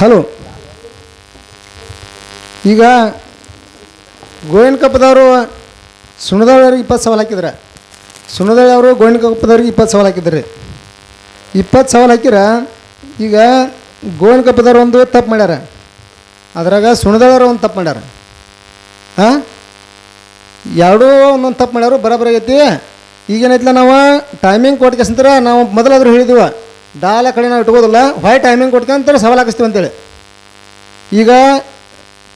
Hello. ಈಗ ಗೋವಿಂದ ಕಪ್ಪದವರು ಸುಣದವ್ರಿಗೆ ಇಪ್ಪತ್ತು ಸವಾಲು ಹಾಕಿದ್ರೆ ಸುಣದಳ್ಳಿ ಅವರು ಗೋವಿಂದ ಕಪ್ಪದವ್ರಿಗೆ ಇಪ್ಪತ್ತು ಸವಾಲು ಹಾಕಿದ್ರಿ ಇಪ್ಪತ್ತು ಸವಾಲು ಹಾಕಿರ ಈಗ ಗೋವಿಂದ ಕಪ್ಪದವ್ರು ಒಂದು ತಪ್ಪು ಮಾಡ್ಯಾರ. ಅದ್ರಾಗ ಸುಣದಳವ್ರು ಒಂದು ತಪ್ಪು ಮಾಡ್ಯಾರ. ಹಾಂ ಎರಡೂ ಒಂದೊಂದು ತಪ್ಪು ಮಾಡ್ಯಾರು ಬರೋಬರಾಗೈತಿ ಈಗೇನೈತಿಲ್ಲ ನಾವು ಟೈಮಿಂಗ್ ಕೊಟ್ಕೆಸಂತರ ನಾವು ಮೊದಲಾದ್ರೂ ಹೇಳಿದ್ವಿ. ಡಾಲ ಕಡೆ ನಾವು ಇಟ್ಕೋದಿಲ್ಲ, ಹೊಯ್ ಟೈಮಿಂಗ್ ಕೊಟ್ಕೊಂತಾರೆ ಸವಾಲು ಹಾಕಿಸ್ತೀವಿ ಅಂತೇಳಿ. ಈಗ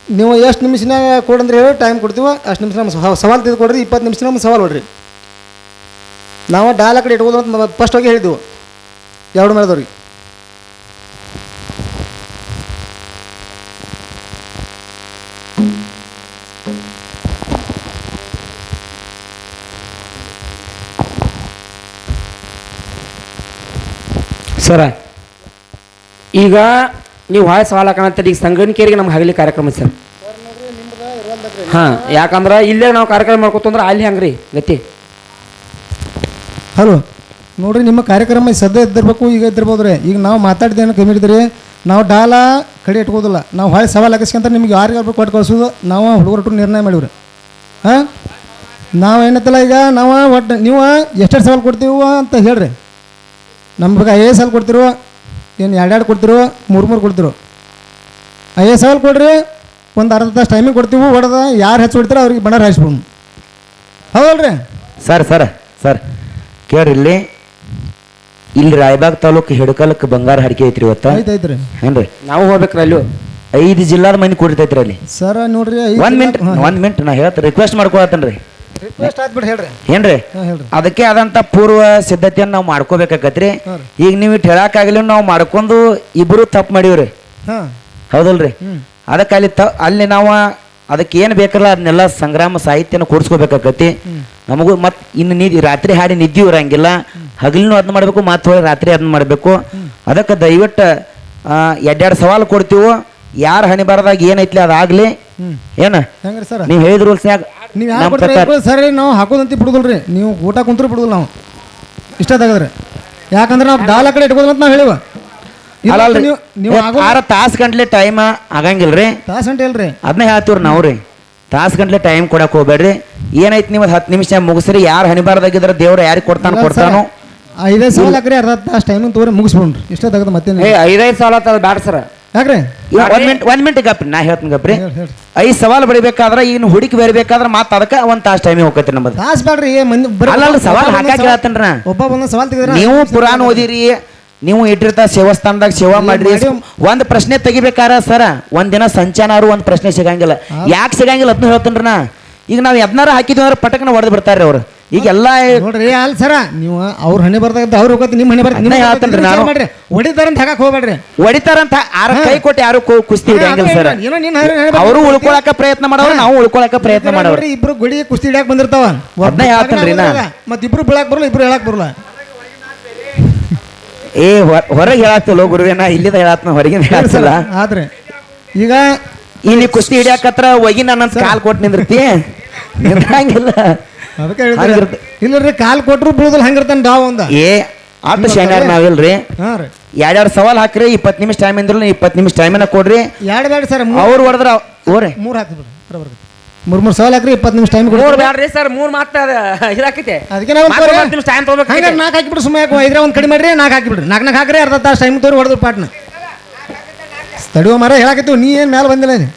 ನೀವು ಎಷ್ಟು ನಿಮಿಷನಾಗ ಕೊಡಂದ್ರೆ ಹೇಳಿ ಟೈಮ್ ಕೊಡ್ತೀವೋ ಅಷ್ಟು ನಿಮಿಷ ನಮ್ಮ ಸವ- ಸವಾಲು ತೆಗೆದು ಕೊಡ್ರಿ ಇಪ್ಪತ್ತು ನಿಮಿಷ ನಮ್ಮ ಸವಾಲು ಹೊಡ್ರಿ. ನಾವು ಡಾಲ ಕಡೆ ಇಟ್ಕೋದು ಅಂತ ಫಸ್ಟ್ ಹೋಗಿ ಹೇಳಿದ್ದೆವು ಎರಡು ಮೇಳದವ್ರಿಗೆ ಸರ, ಈಗ ನೀವು ಹಾಯ್ ಸವಾಲ ಈಗ ಸಂಗಣಿಕೇರಿಗೆ ನಮ್ಗೆ ಹಗಲಿ ಕಾರ್ಯಕ್ರಮ ಸರ್. ಹಾಂ, ಯಾಕಂದ್ರೆ ಇಲ್ಲೇ ನಾವು ಕಾರ್ಯಕ್ರಮ ಮಾಡ್ಕೊತಂದ್ರೆ ಅಲ್ಲಿ ಹಂಗ್ರಿ ಗತಿ ಹಲೋ, ನೋಡ್ರಿ ನಿಮ್ಮ ಕಾರ್ಯಕ್ರಮ ಸದ್ಯ ಇದ್ದಿರ್ಬೇಕು ಈಗ ಇದ್ದಿರ್ಬೋದು ರೀ. ಈಗ ನಾವು ಮಾತಾಡ್ದೇನು ಕಮ್ಮಿ ಹಿಡಿದ್ರಿ ನಾವು ಡಾಲ ಕಡೆ ಇಟ್ಕೋದಿಲ್ಲ. ನಾವು ಹೊಳೆ ಸವಾಲು ಹಾಕಿಸ್ಕೊಂತ ನಿಮ್ಗೆ ಯಾರಿಗೆ ಕೊಟ್ಟು ಕಳ್ಸೋದು, ನಾವು ಹುಡುಗರು ನಿರ್ಣಯ ಮಾಡಿವ್ರಿ. ಹಾಂ? ನಾವು ಏನತ್ತಲ್ಲ ಈಗ, ನಾವು ಒಟ್ಟು, ನೀವು ಎಷ್ಟೆಷ್ಟು ಸವಾಲು ಕೊಡ್ತೀವ ಅಂತ ಹೇಳ್ರಿ. ನಮ್ಗೆ ಐ ಎಸ್ ಎಲ್ ಕೊಡ್ತಿರು ಏನು ಎರಡೆರಡು ಕೊಡ್ತಿರು ಮೂರು ಮೂರು ಕೊಡ್ತಿರೋ. ಎಸ್ ಎಲ್ ಕೊಡ್ರಿ ಒಂದು ಅರ್ಧ ತಾಸು ಟೈಮಿಗೆ ಕೊಡ್ತೀವಿ ಹೊಡೆದ ಯಾರು ಹೆಚ್ಚು ಕೊಡ್ತೀರ ಅವ್ರಿಗೆ ಬಣ್ಣ ಹಾಯಿಸ್ಬಿಡು. ಹೌದಲ್ರಿ? ಸರ್ ಸರ್ ಸರ್ ಕೇಳ್ರಿ ಇಲ್ಲಿ. ಇಲ್ಲಿ ರಾಯಬಾಗ್ ತಾಲೂಕು ಹಿಡಕಲಕ್ಕೆ ಬಂಗಾರ ಹಡಿಕೆ ಐತ್ರಿ ಇವತ್ತ. ಐತೆ ಆಯ್ತು ರೀ. ಏನ್ರಿ? ನಾವು ಹೋಗ್ಬೇಕ್ರಿ ಅಲ್ಲಿ. ಐದು ಜಿಲ್ಲಾದ ಮಂದಿ ಕೂಡಿರ್ತೈತ್ರಿ ಅಲ್ಲಿ. ಸರ್ ನೋಡ್ರಿ ಒಂದ್ ಮಿನಿಟ್ ಒಂದ್ ಮಿನಿಟ್ ನಾ ಹೇಳ್ತ ರಿಕ್ವೆಸ್ಟ್ ಮಾಡ್ಕೊಳತ್ತೇನ್ರಿ. ರಿಕ್ವೆಸ್ಟ್ ಆಯ್ತು ಬಿಡಿ ಹೇಳ್ರಿ. ಏನ್ರಿ? ಹಾಂ ಹೇಳ್ರಿ. ಅದಕ್ಕೆ ಆದಂತ ಪೂರ್ವ ಸಿದ್ಧತೆಯನ್ನು ನಾವು ಮಾಡ್ಕೋಬೇಕಾಗತ್ರಿ. ಹಾಂ. ಈಗ ನೀವು ಇಟ್ಟು ಹೇಳಕ್ಕಾಗಲಿ ನಾವು ಮಾಡ್ಕೊಂಡು ಇಬ್ರು ತಪ್ಪು ಮಾಡೀವ್ರಿ. ಹಾಂ. ಹೌದಲ್ರಿ? ಅದಕ್ಕೆ ಅಲ್ಲಿ ತ ಅಲ್ಲಿ ನಾವು ಅದಕ್ಕೆ ಏನು ಬೇಕಲ್ಲ ಅದನ್ನೆಲ್ಲ ಸಂಗ್ರಾಮ ಸಾಹಿತ್ಯನ ಕೂಡಿಸ್ಕೋಬೇಕಾಗತಿ ನಮಗೂ ಮತ್ತೆ ಇನ್ನು ನಿಧಿ ರಾತ್ರಿ ಹಾಡಿ ನಿದ್ದೆ ಇರಂಗಿಲ್ಲ ಹಗಲಿನೂ ಅದನ್ನ ಮಾಡಬೇಕು ಮಾತು ರಾತ್ರಿ ಅದನ್ನ ಮಾಡಬೇಕು. ಅದಕ್ಕೆ ದಯವಿಟ್ಟು ಎರಡೆರಡು ಸವಾಲು ಕೊಡ್ತೀವೋ ಯಾರು ಹಣಿ ಬಾರದಾಗ ಏನೈತ್ಲಿ ಅದಾಗಲಿ. ಏನು ಏನ? ಹೆಂಗ್ರಿ ಸರ್? ನೀವು ಹೇಳಿದ ರೂಲ್ಸ್ನ್ಯಾಗ ನೀವು ನಮ್ಮ ಯಾರು ಕೊಡ್ತಾರೆ ಸರಿ ನಾವು ಹಾಕೋದಂತ ಬಿಡುದಿಲ್ರಿ. ನೀವು ಊಟ ಕುಂತ್ರು ಬಿಡುದಿಲ್ಲ ನಾವು. ಇಷ್ಟ ತೆಗದ್ರಿ ಯಾಕಂದ್ರೆ ನಾವು ದಾಲ ಕಡೆ ಇಟ್ಕೋದ್ರಂತ ಅಂತ ನಾವು ಹೇಳಿವ. ನೀವು ನೀವು ಆರ ತಾಸು ಗಂಟ್ಲೆ ಟೈಮ್ ಆಗಂಗಿಲ್ರಿ. ತಾಸ್ ಗಂಟೆ ಇಲ್ರಿ. ಅದನ್ನ ಹೇಳ್ತೀವ್ರಿ ನಾವು ರೀ ತಾಸು ಗಂಟ್ಲೆ ಟೈಮ್ ಕೊಡಕ್ಕೆ ಹೋಗ್ಬೇಡ್ರಿ. ಏನೈತಿ ನೀವು ಹತ್ತು ನಿಮಿಷ ಮುಗಿಸ್ರಿ. ಯಾರು ಹಣಿಬಾರ್ದಾಗಿದ್ರೆ ದೇವ್ರ ಯಾರಿಗೆ ಕೊಡ್ತಾನೆ ಕೊಡ್ತಾನೋ. ಐದೈದು ಸಾವಿರ ಹಾಕ್ರಿ ಅರ್ಧ ತಾಸು ಟೈಮ್ ತೋರಿ ಮುಗಿಸ್ಬಿಡ್ರಿ ಇಷ್ಟ ತೆಗೆದು ಮತ್ತೆ ಏ ಐದೈದು ಸಾವಿರ ಬ್ಯಾಡ ಸರ್. ಯಾಕ್ರಿ? ಒನ್ ಒಂದ್ ಮಿನಿಟ್ ಒಂದ್ ಮಿನಿಟ್ ಗಪ್ರಿ ನಾ ಹೇಳ್ತೀನಿ ಗಪ್ರಿ. ಐದು ಸವಾಲು ಬಡಿಬೇಕಾದ್ರೆ ಈಗ ಹುಡುಕಿ ಬರಿಬೇಕಾದ್ರೆ ಮತ್ತೆ ಅದಕ್ಕೆ ಒಂದು ತಾಸು ಟೈಮಿಗೆ ಹೋಗತ್ತೆ ನಮ್ಮದು ತಾಸು ಬೇಡ್ರಿ ಮಂದಿ ಬರೀ ಅಲ್ಲ, ಸವಾಲ್ ಹಾಕಾಕ ಸವಾಲ್- ಒಬ್ಬ ಬಂದ ಸವಾಲ್ ತೆಗೆದ್ರ? ನೀವು ಪುರಾಣ ಓದಿರಿ ನೀವು ಇಟ್ಟಿರ್ತ ಸೇವಸ್ಥಾನದಾಗ ಸೇವಾ ಮಾಡ್ರಿ. ಒಂದು ಒಂದ್ ಪ್ರಶ್ನೆ ತೆಗಿಬೇಕಾರ ಸರ ಒಂದ್ ದಿನ ಸಂಚಾನಾರು ಒಂದ್ ಪ್ರಶ್ನೆ ಸಿಗಂಗಿಲ್ಲ. ಯಾಕೆ ಸಿಗಂಗಿಲ್ಲ ಅದನ್ನ ಹೇಳ್ತೇನ್ರಿ ನಾ. ಈಗ ನಾವು ಯದ್ನಾರ ಹಾಕಿದ್ವಿ ಅಂದ್ರೆ ಪಟಕನ ಹೊಡೆದು ಬಿಡ್ತಾರೆ ಅವ್ರು. ಈಗ ಎಲ್ಲ ನೋಡ್ರಿ ಅಲ್ಲ ಸರ ನೀವು ಅವ್ರ ಹಣೆ ಬರ್ದಾಗ ಅವ್ರ ಹೋಗತ್ತೆ ನಿಮ್ಮ ಹಣೆ ಬರ್ತಾರೆ ಅದ್ನ ಹೇಳ್ತೇನ್ರಿ ನಾನು. ಮಾಡ್ರಿ. ಹೊಡಿತಾರಂತ ಹಾಕಕ್ ಹೋಗ್ಬೇಡ್ರಿ. ಹೊಡಿತಾರಂತ ಆರ ಕೈ ಕೊಟ್ಟು ಯಾರು ಕುಸ್ತಿ ಹಿಡಿಯಂಗಿಲ್ಲ ಸರ್. ಅವರು ಉಳ್ಕೊಳಕ ಪ್ರಯತ್ನ ಮಾಡೋರು ನಾವು ಉಳ್ಕೊಳಕ ಪ್ರಯತ್ನ ಮಾಡೋರು. ಇಬ್ರು ಗುಡಿ ಕುಸ್ತಿ ಹಿಡಿಯಾಕ ಬಂದಿರ್ತಾವ. ಅದ್ನ ಹೇಳ್ತೇನ್ರಿ ನಾ. ಮತ್ತೆ ಇಬ್ರು ಬೀಳಕ್ ಬರಲ್ಲ ಇಬ್ರು ಹೇಳಕ್ ಬರಲ್ಲ. ಏ ಹೊರಗೆ ಹೇಳತ್ತಲ್ಲ ಗುರುವೇನ ಇಲ್ಲಿದ ಹೇಳತ್ನ ಹೊರಗಿನ ಹೇಳತ್ತಲ್ಲ. ಆದ್ರೆ ಈಗ ಇಲ್ಲಿ ಕುಸ್ತಿ ಹಿಡಿಯಾಕತ್ರ ಒಗಿ ನನ್ನ ಕಾಲ್ ಕೊಟ್ಟು ನಿಂದಿರ್ತಿ? ನಿಂದ್ರಂಗಿಲ್ಲ. ಅದಕ್ಕೆ ಇಲ್ಲರಿ ಕಾಲ್ ಕೊಟ್ರು ಬೀಳುದಿಲ್ಲ ಹಂಗಿರ್ತಾನೆ ಡಾವ್ ಒಂದ ಏ ಆಟ ಶನಿವಾರ ನಾವಿಲ್ರಿ ಹಾ ರೀ ಎರಡೆರಡು ಸವಾಲ್ ಹಾಕ್ರಿ ಇಪ್ಪತ್ ನಿಮಿಷ ಟೈಮ್ ಅಂದ್ರಲ್ಲ ಇಪ್ಪತ್ತು ನಿಮಿಷ ಟೈಮನ್ನ ಕೊಡ್ರಿ ಎರಡು ಬೇಡ ಸರ್ ಅವ್ರು ಹೊಡೆದ್ರ ಓರೆ ಮೂರು ಹಾಕಿ ಬಿಡ್ರಿ ಮೂರ್ ಮೂರ್ ಸವಾಲ್ ಹಾಕ್ರಿ ಇಪ್ಪತ್ತು ನಿಮಿಷ ಟೈಮ್ ಮೂರ್ ಕೊಡ್ರಿ ಬ್ಯಾಡ್ರಿ ಸರ್ ಮೂರ್ ಮಾತ್ರ ಇದಾಕೈತೆ ಅದಕ್ಕೆ ನಾವು ಮತ್ತೆ ಒಂದ್ ನಿಮಿಷ ಟೈಮ್ ಹಂಗಾರೆ ತಗೋಬೇಕು ನಾಲ್ಕು ಹಾಕಿಬಿಡ್ರಿ ಸುಮ್ಮನೆ ಯಾಕೆ ಐದ್ರೆ ಒಂದು ಕಡಿಮೆ ಮಾಡ್ರಿ ನಾಲ್ಕು ಹಾಕಿಬಿಡ್ರಿ ನಾಲ್ಕು ನಾಲ್ಕು ಹಾಕ್ರಿ ಅರ್ಧ ತಾಸು ಟೈಮ್ ತೋರಿ ಹೊಡೆದ್ರು ಪಾಟ್ನ ತಡಿಯೋ ಮರ ಹೇಳಾಕಿತ್ತು ನೀ ಏನು ಮೇಲೆ ಬಂದಿಲ್ಲ ನೀ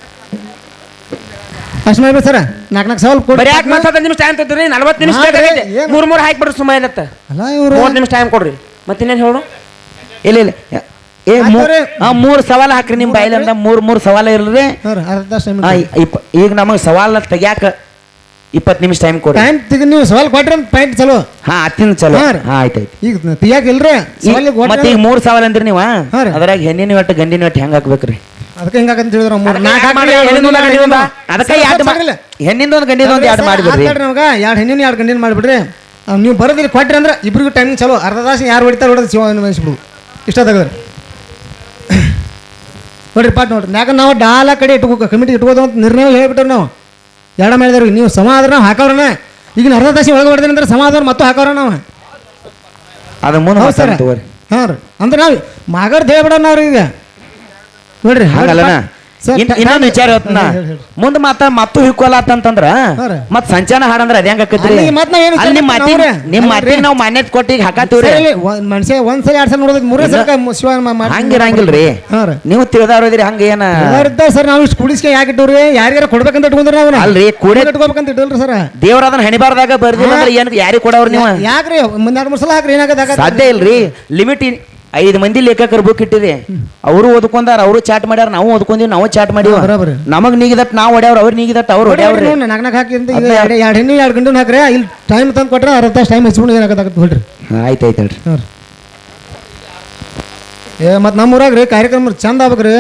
ಅಷ್ಟು ಮಾಡ್ಬೇಕು ಸರ್. ನಾಲ್ಕು ನಾಲ್ಕು ಸವಾಲ್ ಕೊಡಿ ಬರೀ ಯಾಕೆ ಮತ್ತೆ ನಿಮಿಷ ಟೈಮ್ ತಗೋರಿ ನಲ್ವತ್ತು ನಿಮಿಷ ಬೇಕಾಗೈತೆ ಏನು? ಮೂರ್ ಮೂರ್ ಹಾಕ್ಬಿಡ್ರಿ ಸುಮ್ಮ ಇರತ್ತ. ಅಲ್ಲ ಇವರು ಮೂವತ್ತು ನಿಮಿಷ ಟೈಮ್ ಕೊಡ್ರಿ. ಮತ್ತೆ ಇನ್ನೇನು ಹೇಳು? ಇಲ್ಲ ಇಲ್ಲ. ಏ ಮೂರು ಆಯ್ತವ್ರಿ. ಆ, ಮೂರ್ ಸವಾಲ್ ಹಾಕ್ರಿ ನಿಮ್ ಬಾಯಿಲಿಂದ ಮೂರ್ ಮೂರ್ ಸವಾಲು ಇರ್ರಿ ಸರ್ ಅರ್ಧ ಟೈಮ್ ಇಪ್ಪ ಈಗ ನಮಗೆ ಸವಾಲ್ ತೆಗ್ಯಾಕ ಇಪ್ಪತ್ತು ನಿಮಿಷ ಟೈಮ್ ಕೊಡ್ರಿ. ಟೈಮ್ ತೆಗಿ ನೀವು ಸವಾಲ್ ಕೊಟ್ರಿ ಅಂತ ಪಾಯಿಂಟ್ ಚಲೋ. ಹಾ ಅತ್ತಿನ ಚಲೋ. ಹಾ ರೀ. ಹಾ ಆಯ್ತಾಯ್ತು ಈಗ ತೆಗಿಯಾಕ ಇಲ್ರಿ? ಸವಾಲ್ ಮತ್ತೆ ಈಗ ಮೂರು ಸವಾಲ್ ಅಂದ್ರಿ ನೀವ? ಹಾ ರೀ. ಅದ್ರಾಗ ಹೆಣ್ಣಿನ ಒಟ್ಟು ಗಂಡಿನ ಒಟ್ಟು ಹೆಂಗ್ ಹಾಕ್ಬೇಕ್ರಿ? ಅದಕ್ಕೆ ಹಿಂಗಾಕಂತ ಹೇಳಿದ್ರು ಮೂರು ನಾಲ್ಕು ಗಂಡಿಂದ ಗಂಡಿಂದ? ಅದಕ್ಕೆ ಎರಡು ಸರ್, ಹೆಣ್ಣಿಂದ ಒಂದು ಗಂಡಿನ ಒಂದು ಎರಡು ಮಾಡಿಬಿಡ್ರಿ ನಮ್ಗೆ. ಎರಡು ಹೆಣ್ಣಿನ ಎರಡು ಗಂಡಿನ ಮಾಡಿಬಿಡ್ರಿ? ನೀವು ಬರೋದಿಲ್ಲ ಕೊಟ್ರಿ ಅಂದ್ರೆ ಇಬ್ರಿಗೂ ಟೈಮಿಂಗ್ ಚಲೋ. ಅರ್ಧ ತಾಸು ಯಾರು ಹೊಡಿತಾರೆ ಹೊಡೆದು ಶಿವ ಅನ್ವಯಿಸ್ಬಿಡು ಇಷ್ಟ ತೆಗೆದ್ರೆ ನೋಡ್ರಿ ಪಾಟ್ ನೋಡ್ರಿ. ಯಾಕಂದ್ರೆ ನಾವು ಡಾಲ ಕಡೆ ಇಟ್ಕೋ ಕಮಿಟಿ ಇಟ್ಕೋದು ಅಂತ ನಿರ್ಣಯ ಹೇಳ್ಬಿಟ್ಟು ನಾವು. ಎರಡ ಮಾಡಿದ್ರಿ ನೀವು ಸಮಾಧಾನ ಆದ್ರೆ ನಾವು ಹಾಕವ್ರನ ಈಗ ಅರ್ಧ ತಾಸಿ ಒಳಗೆ ಹೊಡೆದ್ರೆ ಅಂದ್ರೆ ಸಮಾಧಾನ ಮತ್ತೆ ಹಾಕೋರ ನಾವು. ಅದು ಮುಂದೆ ಹಾಂ ರೀ. ಅಂದ್ರೆ ನಾವು ಮಾಗರ್ದು ಹೇಳ್ಬಿಡೋಣ ಅವ್ರಿಗೆ ಈಗ ನೋಡ್ರಿ ಇನ್- ಇನ್ನೊಂದು ವಿಚಾರ ಮುಂದ ಮತ್ತ ಮತ್ತು ಹಿಕ್ಕೋಲ ಅಂತಂದ್ರ ಹಾ ರೀ. ಮತ್ ಸಂಚಾನ ಹಾಡಂದ್ರ ಅದೇ ಹೆಂಗ ನಿಮ್ಮ ಮಾತಿಗೆ ನಾವು ಮಾನ್ಯತೆ ಕೊಟ್ಟಿ ಹಾಕತ್ತೀವ್ರಿ. ಮನುಷ್ಯ ಒಂದ್ಸಲ ಎರಡ್ ಸಲ ನೋಡೋದಕ್ಕೆ ಮೂರೇ ಸಲ ಶಿವ ಹಂಗಿರಂಗಿಲ್ರಿ. ನೀವು ತಿಳಿದಾರೋದ್ರಿ ಹಂಗ ಏನ ಸರ್ ನಾವು ಇಷ್ಟು ಕುಡಿಸ್ಕೆ ಯಾಕೆ ಇಟ್ಟವ್ರಿ? ಯಾರಿಗಾರ ಕೊಡ್ಬೇಕಂತ ಇಟ್ಕೊಂಡ್ರಿ ನಾವು ಅಲ್ರಿ ಕೂಡೆ ಇಟ್ಕೋಬೇಕಂತ ಇಟ್ಟಲ್ರಿ ಸರ್. ದೇವ್ರ ಅದನ್ನ ಹೆಣಿಬಾರ್ದಾಗ ಬರ್ದಿಲ್ಲ ಅಂದ್ರೆ ಏನ್ ಯಾರಿಗೆ ಕೊಡವ್ರಿ ನೀವು? ಯಾಕ್ರಿ? ಮುಂದೆ ಮೂರ್ ಸಲ ಹಾಕ್ರಿ ಏನಾಗದ ಸಾಧ್ಯ ಇಲ್ರಿ. ಲಿಮಿಟ್ ಐದು ಮಂದಿ ಲೇಖಕರು ಬುಕ್ ಇಟ್ಟಿರಿ ಅವರು ಓದ್ಕೊಂಡಾರ ಅವರು ಚಾಟ್ ಮಾಡ್ಯಾರ ನಾವು ಓದ್ಕೊಂಡಿವಿ ನಾವು ಚಾಟ್ ಮಾಡಿವ. ಹಾ, ಬರೋಬ್ಬರಿ. ನಮಗ್ ನೀಗಿದಟ್ ನಾವು ಹೊಡ್ಯಾವ್ರ ಅವ್ರು ನೀಗಿದಟ್ ಅವ್ರು ಹೊಡ್ಯಾವ್ರಿ. ನಾಲ್ಕು ಹಾಕಿ ಅಂತ ಅದ್ನ ಎರಡು ಎರಡು ಹೆಣ್ಣು ಎರಡು ಗಂಡು ಹಾಕ್ರಿ ಇಲ್ಲಿ ಟೈಮ್ ತಂದು ಕೊಟ್ರೆ ಅರ್ಧ ಟೈಮ್ ಹಚ್ಕೊಂಡು ಏನಾಗತ್ತಾಗತ್ತೆ ಹೇಳ್ರಿ. ಆಯ್ತು ಆಯ್ತು ಹೇಳ್ರಿ. ರೀ. ಏ ಮತ್ತು ನಮ್ಮ ಊರಾಗ ರೀ ಕಾರ್ಯಕ್ರಮ ಚಂದ ಆಗ್ಬೇಕ್ರಿ.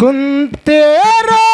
ಕುಂತೇರೋ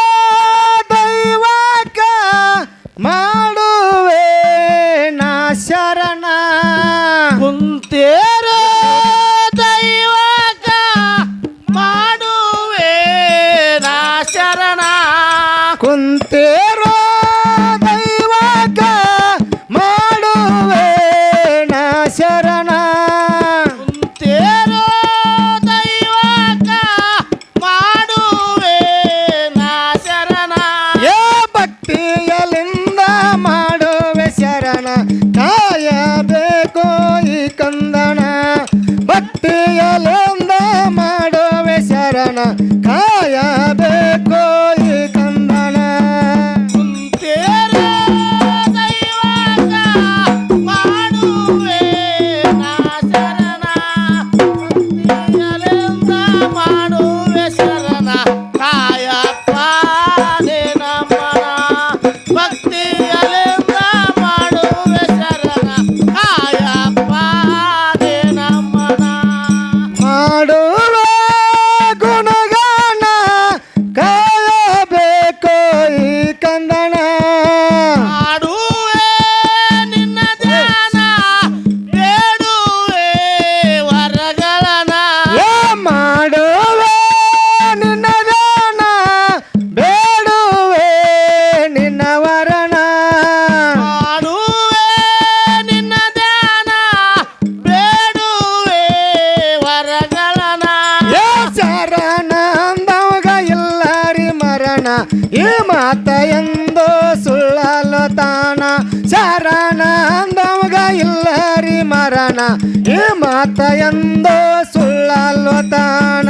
ಮಾತ ಎಂದು ಸುಳ್ಳಲು ತಾನ ಶರಣ ಅಂದವಾಗ ಮರಣ. ಈ ಮಾತ ಎಂದು ಸುಳ್ಳಲು ತಾನ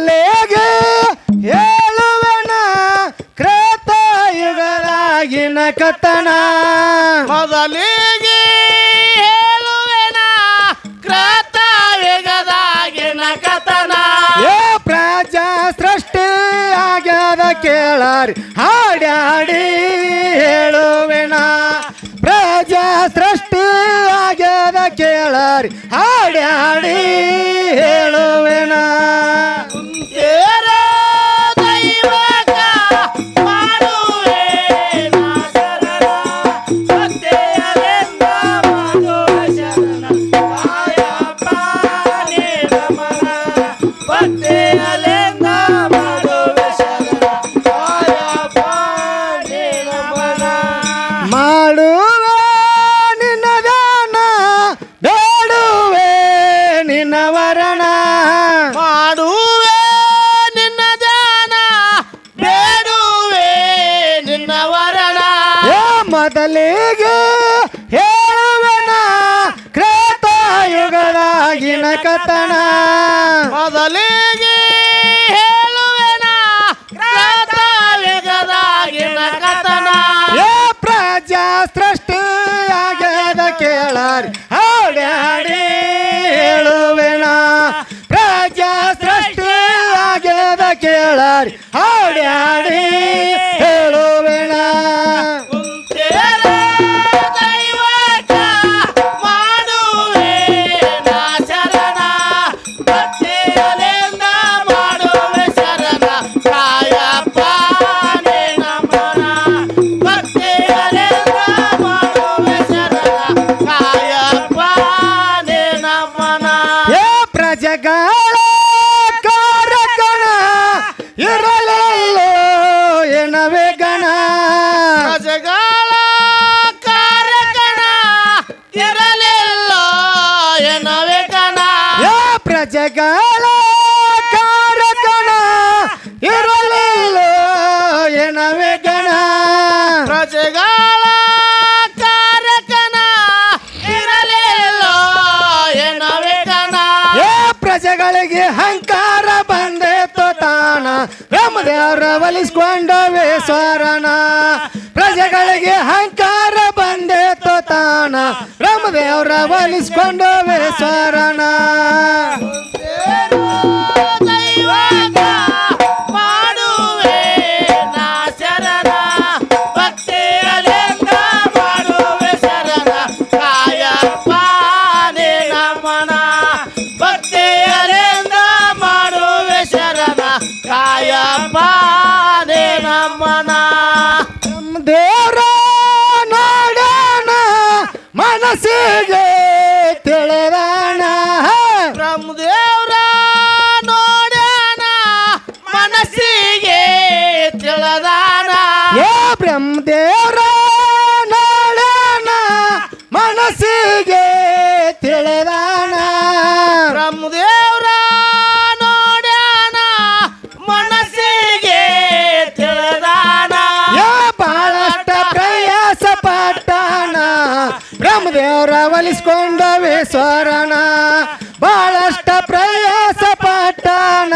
ಮೊದಲಿಗೆ ಹೇಳುವನ ಕ್ರೇತಾಯುಗಳಾಗಿನ ಕಥನ ಮೊದಲಿಗೆ ಹೇಳುವೆನ ಕ್ರೇತಾಯುಗದಾಗಿನ ಯುಗದಾಗಿನ ಕಥನ ಏ ಪ್ರಾಜ ಸೃಷ್ಟಿ ಆಗ್ಯದ ಕೇಳಾರಿ ಹಾಡ್ಯಾಡಿ ಹೇಳುವೆನ. ಪ್ರಜಾ ಸೃಷ್ಟಿ ಆಗ್ಯದ ಕೇಳಾರಿ ಹಾಡ್ಯಾಡಿ ಹೇಳುವೆನ ಕಥನ ಮೊದಲಿಗೆ ಹೇಳುವೆನ. ವೇಗದಾಗಿನ ಕಥನ ಏ ಪ್ರಜಾ ಸೃಷ್ಟಿಯಾಗ್ಯದ ಕೇಳಾರಿ. ಹಾಡ್ಯಾಡಿ ಹೇಳುವೆನ. ಪ್ರಜಾ ಸೃಷ್ಟಿಯಾಗ್ಯದ ಕೇಳಾರಿ. ಹಾಡ್ಯಾಡಿ ಪ್ರಜೆಗಳ ಕಾರಕಣ ಇರಲಿಲ್ಲ ಎನವೆ ಗಣ. ಪ್ರಜೆಗಳ ಕಾರಕಣ ಇರಲಿಲ್ಲ ಎನ್ನವೆ ಗಣ. ಏ ಪ್ರಜೆಗಳಿಗೆ ಹಂಕಾರ ಬಂದೇತು ತಾಣ ಬ್ರಹ್ಮದೇವರ ಒಲಿಸ್ಕೊಂಡವೆ ಸ್ವರಣ ಪ್ರಜೆಗಳಿಗೆ ಅಹಂಕಾರ ಬಂದೇತು ತಾಣ ಬ್ರಹ್ಮದೇವರ ಒಲಿಸ್ಕೊಂಡವೆ ಸ್ವರಣ ಮನಸ್ಸಿಗೆ ತಿಳಿದಾಣ ಒಲಿಸ್ಕೊಂಡವೆ ಸ್ವರಣ ಬಹಳಷ್ಟ ಪ್ರಯಾಸ ಪಟ್ಟಣ.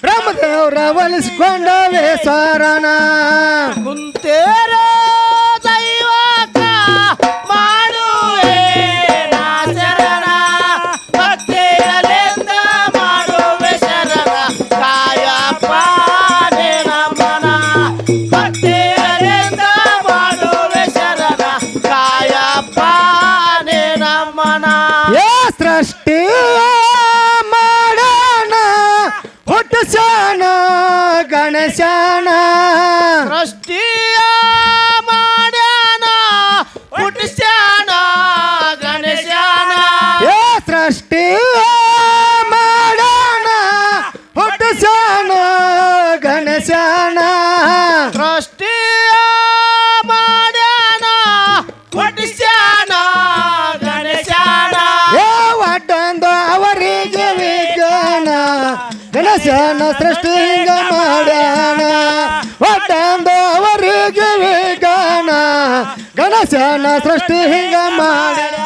ಬ್ರಹ್ಮದೇವರ ಒಲಿಸ್ಕೊಂಡವೆ ಸ್ವರಣ ಏ ಸೃಷ್ಟಿ ಮಾಡೋಣ? ಹುಟ್ಟಿಸೋಣ ಗಣೇಶನ ಸೃಷ್ಟಿಯ ಗಣೇಶನ ಸೃಷ್ಟಿ ಹಿಂಗ ಮಾಡ್ಯಾನ ಒಟ್ಟೊಂದು ಅವರಿಗೆ ವಿಜ್ಞಾನ ಗಣೇಶನ ಸೃಷ್ಟಿ ಹಿಂಗ ಮಾಡ್ಯಾನ.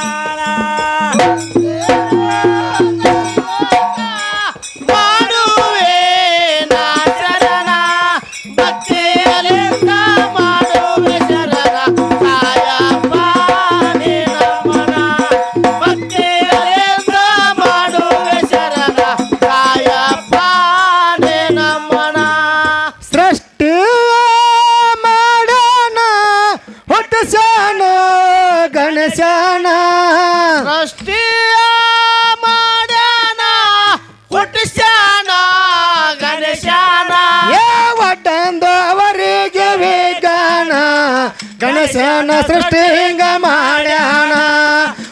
ಗಣೇಶನ ಸೃಷ್ಟಿ ಹಿಂಗ ಮಾಡ್ಯಾನ.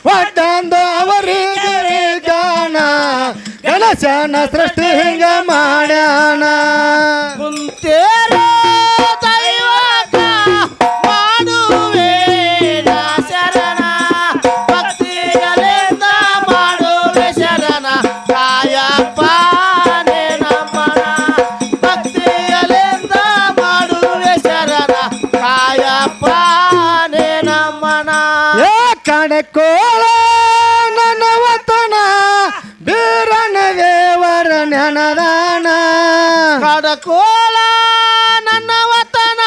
ಒಟ್ಟೊಂದು ಅವರಿಗೆ ಗಾನ. ಗಣೇಶನ ಸೃಷ್ಟಿ ಹಿಂಗ ಮಾಡ್ಯಾನ. ಕಣಕೋಳ ನನ್ನ ವತನ ಬೀರನ ದೇವರ ನೆನದಾನ ಕಡಕೋಳ ನನ್ನ ವತನ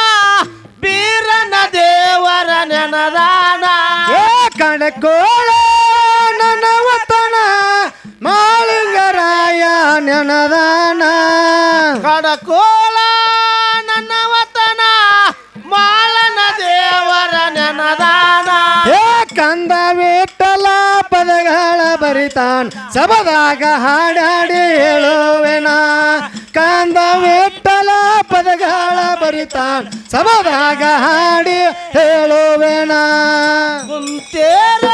ಬೀರನ ದೇವರ ನೆನದಾನ ಏ ಬರಿತಾನ್ ಸಬದಾಗ ಹಾಡಾಡಿ ಹೇಳುವೆನ. ಕಂದ ವಿಠಲ ಪದಗಳ ಬರಿತಾನ್ ಸಬದಾಗ ಹಾಡಿ ಹೇಳುವೆನ. ಕುಂತೇರ